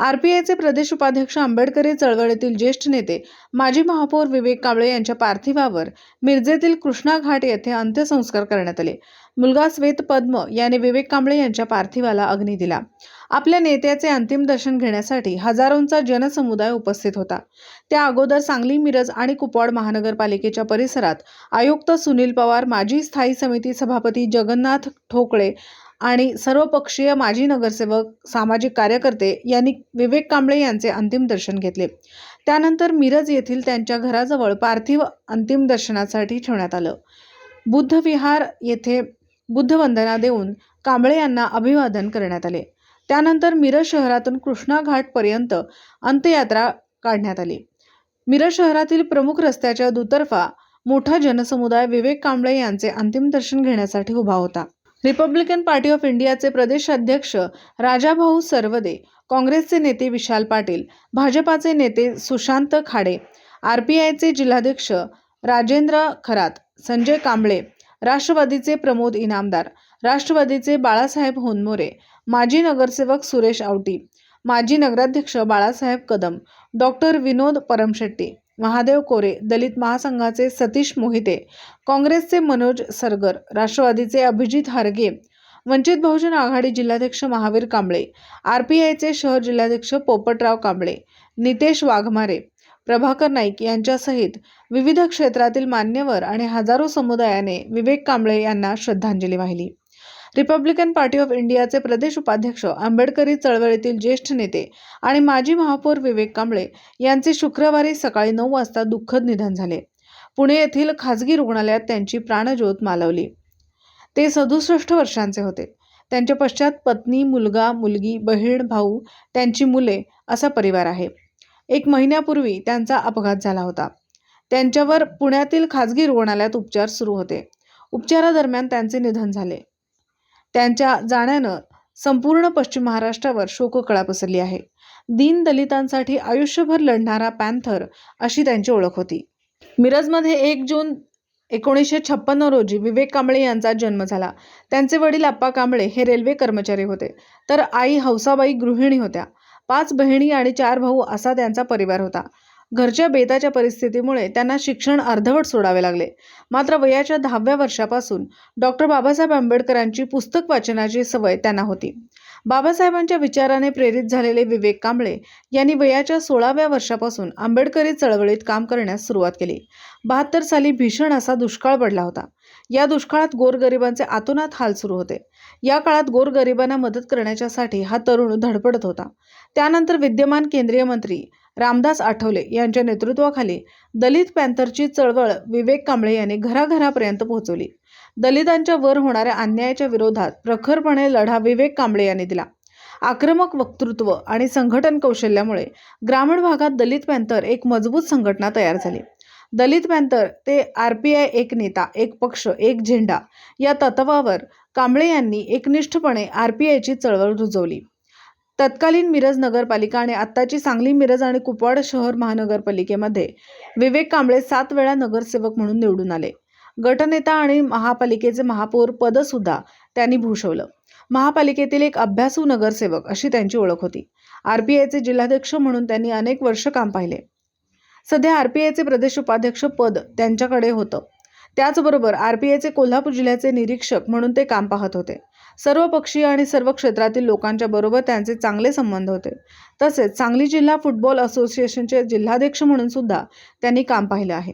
आरपीआयचे प्रदेश उपाध्यक्ष आंबेडकरी चळवळीतील ज्येष्ठ नेते. माजी महापौर विवेक कांबळे यांच्या पार्थिवावर मिरजेतील कृष्णा घाट येथे अंत्यसंस्कार करण्यात आले. मुलगा श्वेत पद्म याने विवेक कांबळे यांच्या पार्थिवाला अग्नी दिला. आपल्या नेत्याचे अंतिम दर्शन घेण्यासाठी हजारोंचा जनसमुदाय उपस्थित होता. त्या अगोदर सांगली मिरज आणि कुपवाड महानगरपालिकेच्या परिसरात आयुक्त सुनील पवार माजी स्थायी समिती सभापती जगन्नाथ ठोकळे आणि सर्वपक्षीय माजी नगरसेवक सामाजिक कार्यकर्ते यांनी विवेक कांबळे यांचे अंतिम दर्शन घेतले. त्यानंतर मिरज येथील त्यांच्या घराजवळ पार्थिव अंतिम दर्शनासाठी ठेवण्यात आलं. बुद्ध विहार येथे बुद्धवंदना देऊन कांबळे यांना अभिवादन करण्यात आले. त्यानंतर मिरज शहरातून कृष्णा घाटपर्यंत अंत्ययात्रा काढण्यात आली. मिरज शहरातील प्रमुख रस्त्याच्या दुतर्फा मोठा जनसमुदाय विवेक कांबळे यांचे अंतिम दर्शन घेण्यासाठी उभा होता. रिपब्लिकन पार्टी ऑफ इंडियाचे प्रदेशाध्यक्ष राजाभाऊ सर्वदे काँग्रेसचे नेते विशाल पाटील भाजपाचे नेते सुशांत खाडे आर पी आयचे जिल्हाध्यक्ष राजेंद्र खरात संजय कांबळे राष्ट्रवादीचे प्रमोद इनामदार राष्ट्रवादीचे बाळासाहेब होनमोरे माजी नगरसेवक सुरेश आवटी माजी नगराध्यक्ष बाळासाहेब कदम डॉक्टर विनोद परमशेट्टी महादेव कोरे दलित महासंघाचे सतीश मोहिते काँग्रेसचे मनोज सरगर राष्ट्रवादीचे अभिजित हारगे वंचित बहुजन आघाडी जिल्हाध्यक्ष महावीर कांबळे आर पी आयचे शहर जिल्हाध्यक्ष पोपटराव कांबळे नितेश वाघमारे प्रभाकर नाईक यांच्यासहित विविध क्षेत्रातील मान्यवर आणि हजारो समुदायाने विवेक कांबळे यांना श्रद्धांजली वाहिली. रिपब्लिकन पार्टी ऑफ इंडियाचे प्रदेश उपाध्यक्ष आंबेडकरी चळवळीतील ज्येष्ठ नेते आणि माजी महापौर विवेक कांबळे यांचे शुक्रवारी सकाळी नऊ वाजता दुःखद निधन झाले. पुणे येथील खाजगी रुग्णालयात त्यांची प्राणज्योत मालवली. ते सदुसष्ट वर्षांचे होते. त्यांच्या पश्चात पत्नी मुलगा मुलगी बहीण भाऊ त्यांची मुले असा परिवार आहे. एक महिन्यापूर्वी त्यांचा अपघात झाला होता. त्यांच्यावर पुण्यातील खाजगी रुग्णालयात उपचार सुरू होते. उपचारादरम्यान त्यांचे निधन झाले. त्यांच्या जाण्यानं संपूर्ण पश्चिम महाराष्ट्रावर शोककळा पसरली आहे. दीन दलितांसाठी आयुष्यभर लढणारा पॅन्थर अशी त्यांची ओळख होती. मिरजमध्ये एक जून एकोणीसशे छप्पन्न रोजी विवेक कांबळे यांचा जन्म झाला. त्यांचे वडील आप्पा कांबळे हे रेल्वे कर्मचारी होते. तर आई हौसाबाई गृहिणी होत्या. पाच बहिणी आणि चार भाऊ असा त्यांचा परिवार होता. घरच्या बेताच्या परिस्थितीमुळे त्यांना शिक्षण अर्धवट सोडावे लागले. मात्र वयाच्या दहाव्या वर्षापासून डॉक्टर बाबासाहेब आंबेडकरांची पुस्तक वाचनाची सवय त्यांना होती. बाबासाहेबांच्या विचाराने प्रेरित झालेले विवेक कांबळे यांनी वयाच्या सोळाव्या वर्षापासून आंबेडकरी चळवळीत काम करण्यास सुरुवात केली. बहात्तर साली भीषण असा दुष्काळ पडला होता. या दुष्काळात गोरगरिबांचे आतोनात हाल सुरू होते. या काळात गोरगरिबांना मदत करण्याच्यासाठी हा तरुण धडपडत होता. त्यानंतर विद्यमान केंद्रीय मंत्री रामदास आठवले यांच्या नेतृत्वाखाली दलित पॅंथरची चळवळ विवेक कांबळे यांनी घराघरापर्यंत पोहोचवली. दलितांच्या वर होणाऱ्या अन्यायाच्या विरोधात प्रखरपणे लढा विवेक कांबळे यांनी दिला. आक्रमक वक्तृत्व आणि संघटन कौशल्यामुळे ग्रामीण भागात दलित पॅंथर एक मजबूत संघटना तयार झाली. दलित पॅंथर ते आर पी आय एक नेता एक पक्ष एक झेंडा या तत्वावर कांबळे यांनी एकनिष्ठपणे आर पी आयची चळवळ रुजवली. तत्कालीन मिरज नगरपालिका आणि आत्ताची सांगली मिरज आणि कुपवाड शहर महानगरपालिकेमध्ये विवेक कांबळे सात वेळा नगरसेवक म्हणून निवडून आले. गटनेता आणि महापालिकेचे महापौर पदसुद्धा त्यांनी भूषवलं. महापालिकेतील एक अभ्यासू नगरसेवक अशी त्यांची ओळख होती. आर पी आयचे जिल्हाध्यक्ष म्हणून त्यांनी अनेक वर्ष काम पाहिले. सध्या आर पी आयचे प्रदेश उपाध्यक्ष पद त्यांच्याकडे होतं. त्याचबरोबर आर पी आयचे कोल्हापूर जिल्ह्याचे निरीक्षक म्हणून ते काम पाहत होते. सर्व पक्षीय आणि सर्व क्षेत्रातील लोकांच्या बरोबर त्यांचे चांगले संबंध होते. तसेच सांगली जिल्हा फुटबॉल असोसिएशनचे जिल्हाध्यक्ष म्हणून सुद्धा त्यांनी काम पाहिले आहे.